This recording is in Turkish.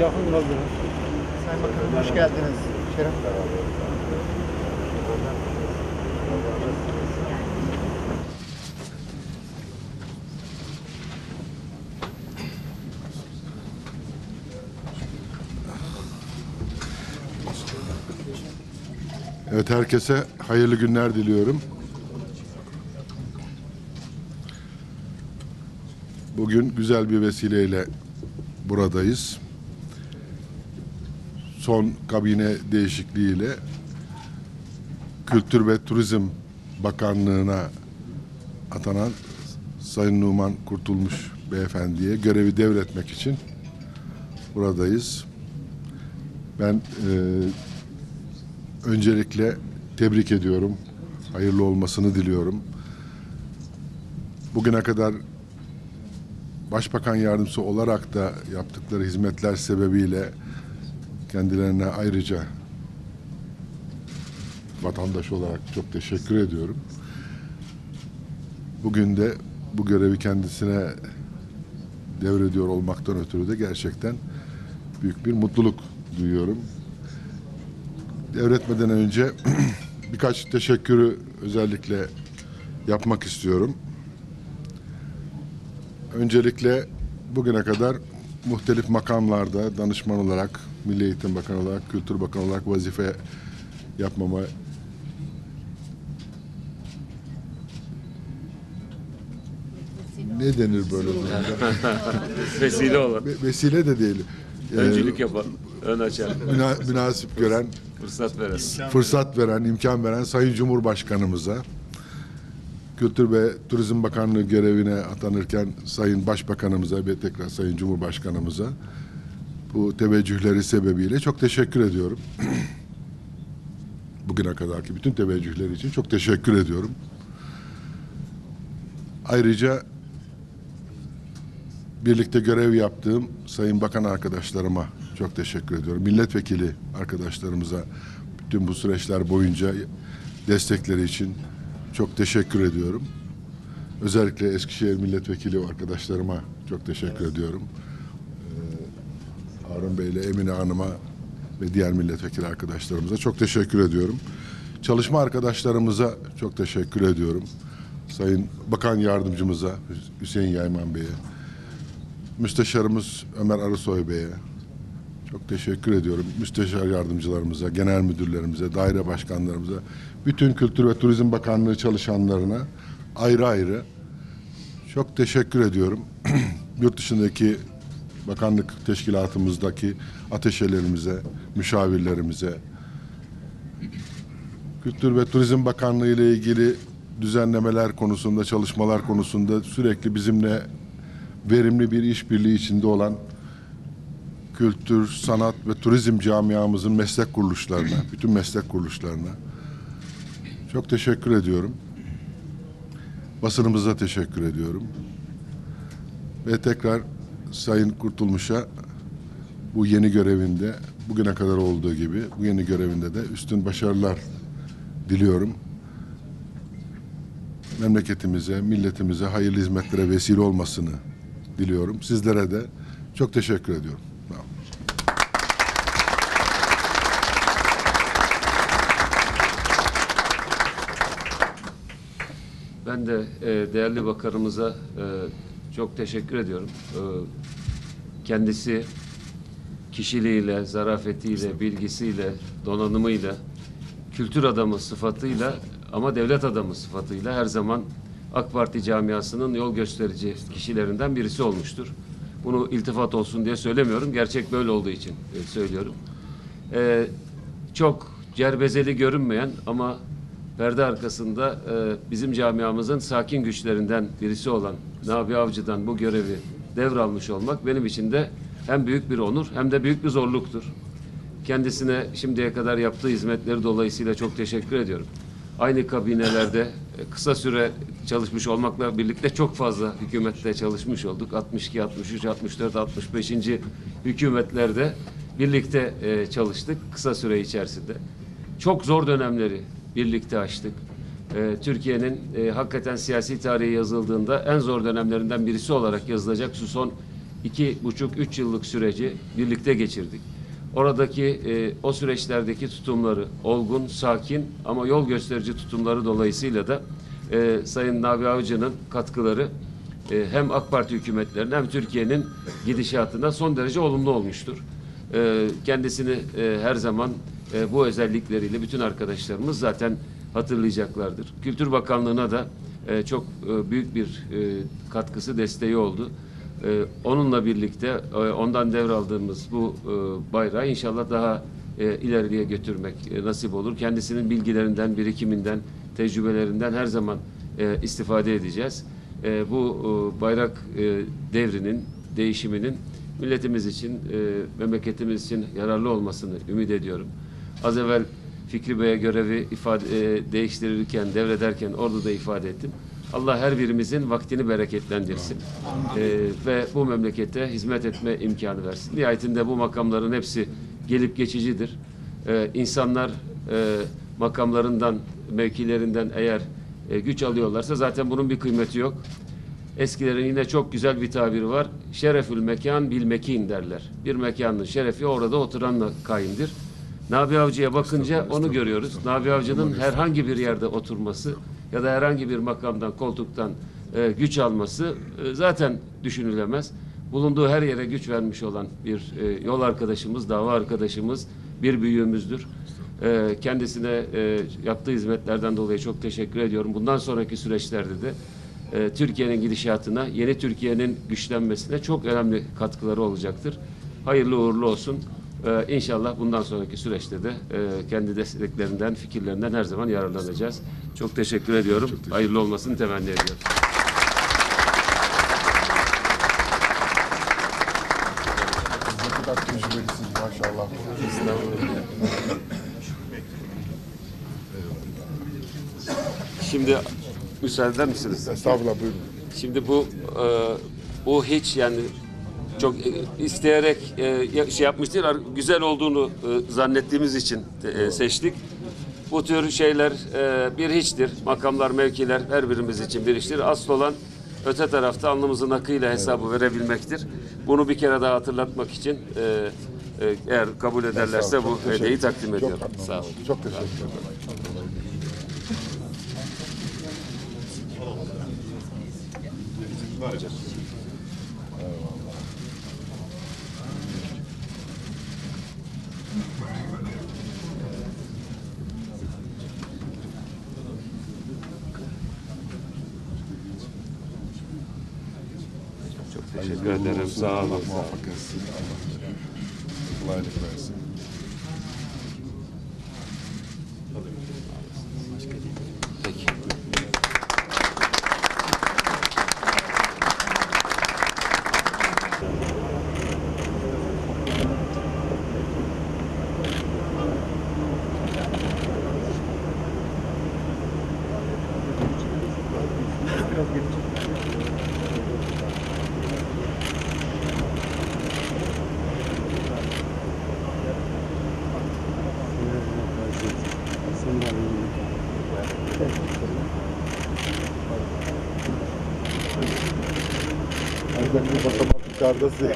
yakın kaldı. Sayın Bakanım hoş geldiniz. Şeref Evet herkese hayırlı günler diliyorum. Bugün güzel bir vesileyle buradayız. Son kabine değişikliğiyle Kültür ve Turizm Bakanlığı'na atanan Sayın Numan Kurtulmuş Beyefendi'ye görevi devretmek için buradayız. Ben eee Öncelikle tebrik ediyorum. Hayırlı olmasını diliyorum. Bugüne kadar Başbakan Yardımcısı olarak da yaptıkları hizmetler sebebiyle kendilerine ayrıca vatandaş olarak çok teşekkür ediyorum. Bugün de bu görevi kendisine devrediyor olmaktan ötürü de gerçekten büyük bir mutluluk duyuyorum devretmeden önce birkaç teşekkürü özellikle yapmak istiyorum. Öncelikle bugüne kadar muhtelif makamlarda danışman olarak, Milli Eğitim Bakanı olarak, Kültür Bakanı olarak vazife yapmama ne denir böyle durumda? Vesile olan. Ve- Vesile de değil. Ee, Öncülük yapan, ön açan, müna- münasip gören fırsat veren. fırsat veren, imkan veren Sayın Cumhurbaşkanımıza, Kültür ve Turizm Bakanlığı görevine atanırken Sayın Başbakanımıza ve tekrar Sayın Cumhurbaşkanımıza bu teveccühleri sebebiyle çok teşekkür ediyorum. Bugüne kadarki bütün teveccühleri için çok teşekkür ediyorum. Ayrıca birlikte görev yaptığım sayın bakan arkadaşlarıma çok teşekkür ediyorum. Milletvekili arkadaşlarımıza bütün bu süreçler boyunca destekleri için çok teşekkür ediyorum. Özellikle Eskişehir milletvekili arkadaşlarıma çok teşekkür ediyorum. Ee, Harun Bey ile Emine Hanım'a ve diğer milletvekili arkadaşlarımıza çok teşekkür ediyorum. Çalışma arkadaşlarımıza çok teşekkür ediyorum. Sayın Bakan Yardımcımıza Hüseyin Yayman Bey'e, Müsteşarımız Ömer Arısoy Bey'e çok teşekkür ediyorum. Müsteşar yardımcılarımıza, genel müdürlerimize, daire başkanlarımıza, bütün Kültür ve Turizm Bakanlığı çalışanlarına ayrı ayrı çok teşekkür ediyorum. Yurt dışındaki bakanlık teşkilatımızdaki ateşelerimize, müşavirlerimize, Kültür ve Turizm Bakanlığı ile ilgili düzenlemeler konusunda, çalışmalar konusunda sürekli bizimle verimli bir işbirliği içinde olan kültür, sanat ve turizm camiamızın meslek kuruluşlarına, bütün meslek kuruluşlarına çok teşekkür ediyorum. Basınımıza teşekkür ediyorum. Ve tekrar Sayın Kurtulmuş'a bu yeni görevinde bugüne kadar olduğu gibi bu yeni görevinde de üstün başarılar diliyorum. Memleketimize, milletimize hayırlı hizmetlere vesile olmasını diliyorum. Sizlere de çok teşekkür ediyorum. Sağ olun. Ben de e, değerli bakanımıza e, çok teşekkür ediyorum. E, kendisi kişiliğiyle, zarafetiyle, bilgisiyle, donanımıyla, kültür adamı sıfatıyla ama devlet adamı sıfatıyla her zaman AK Parti camiasının yol gösterici kişilerinden birisi olmuştur. Bunu iltifat olsun diye söylemiyorum. Gerçek böyle olduğu için e, söylüyorum. E, çok cerbezeli görünmeyen ama perde arkasında e, bizim camiamızın sakin güçlerinden birisi olan Nabi Avcı'dan bu görevi devralmış olmak benim için de hem büyük bir onur hem de büyük bir zorluktur. Kendisine şimdiye kadar yaptığı hizmetleri dolayısıyla çok teşekkür ediyorum. Aynı kabinelerde e, kısa süre çalışmış olmakla birlikte çok fazla hükümette çalışmış olduk. 62, 63, 64, 65. hükümetlerde birlikte e, çalıştık kısa süre içerisinde. Çok zor dönemleri birlikte açtık. E, Türkiye'nin e, hakikaten siyasi tarihi yazıldığında en zor dönemlerinden birisi olarak yazılacak şu son iki buçuk, üç yıllık süreci birlikte geçirdik. Oradaki e, o süreçlerdeki tutumları, olgun, sakin ama yol gösterici tutumları dolayısıyla da e, Sayın Nabi Avcı'nın katkıları e, hem AK Parti hükümetlerinin hem Türkiye'nin gidişatına son derece olumlu olmuştur. E, kendisini e, her zaman e, bu özellikleriyle bütün arkadaşlarımız zaten hatırlayacaklardır. Kültür Bakanlığı'na da e, çok e, büyük bir e, katkısı, desteği oldu. E, onunla birlikte e, ondan devraldığımız bu e, bayrağı inşallah daha e, ileriye götürmek e, nasip olur. Kendisinin bilgilerinden, birikiminden, tecrübelerinden her zaman e, istifade edeceğiz. E, bu e, bayrak e, devrinin, değişiminin milletimiz için, e, memleketimiz için yararlı olmasını ümit ediyorum. Az evvel Fikri Bey'e görevi ifade e, değiştirirken, devrederken orada da ifade ettim. Allah her birimizin vaktini bereketlendirsin. E, ve bu memlekete hizmet etme imkanı versin. Nihayetinde bu makamların hepsi gelip geçicidir. E, insanlar e, makamlarından, mevkilerinden eğer e, güç alıyorlarsa zaten bunun bir kıymeti yok. Eskilerin yine çok güzel bir tabiri var. Şerefül mekan bil mekin derler. Bir mekanın şerefi orada oturanla kaimdir. Nabi Avcı'ya bakınca onu görüyoruz. Nabi Avcı'nın herhangi bir yerde oturması ya da herhangi bir makamdan, koltuktan e, güç alması e, zaten düşünülemez. Bulunduğu her yere güç vermiş olan bir e, yol arkadaşımız, dava arkadaşımız, bir büyüğümüzdür. E, kendisine e, yaptığı hizmetlerden dolayı çok teşekkür ediyorum. Bundan sonraki süreçlerde de e, Türkiye'nin gidişatına, yeni Türkiye'nin güçlenmesine çok önemli katkıları olacaktır. Hayırlı uğurlu olsun. Ee, inşallah bundan sonraki süreçte de e, kendi desteklerinden, fikirlerinden her zaman yararlanacağız. Çok teşekkür ediyorum. Hayırlı olmasını temenni ediyorum. Tecrübelisiniz maşallah. Şimdi müsaade eder misiniz? Estağfurullah buyurun. Şimdi bu e, bu hiç yani çok e, isteyerek e, şey yapmış değil, güzel olduğunu e, zannettiğimiz için e, seçtik. Bu tür şeyler e, bir hiçtir. Makamlar, mevkiler her birimiz için bir hiçtir. Asıl olan öte tarafta alnımızın akıyla hesabı verebilmektir. Bunu bir kere daha hatırlatmak için e, e, eğer kabul ederlerse bu hediyeyi takdim ediyorum. Çok, Sağ olun. çok teşekkür ederim. Çok teşekkür ederim. Sağ olun. Allah muvaffak etsin. Allah versin. Bir basamak yukarıda size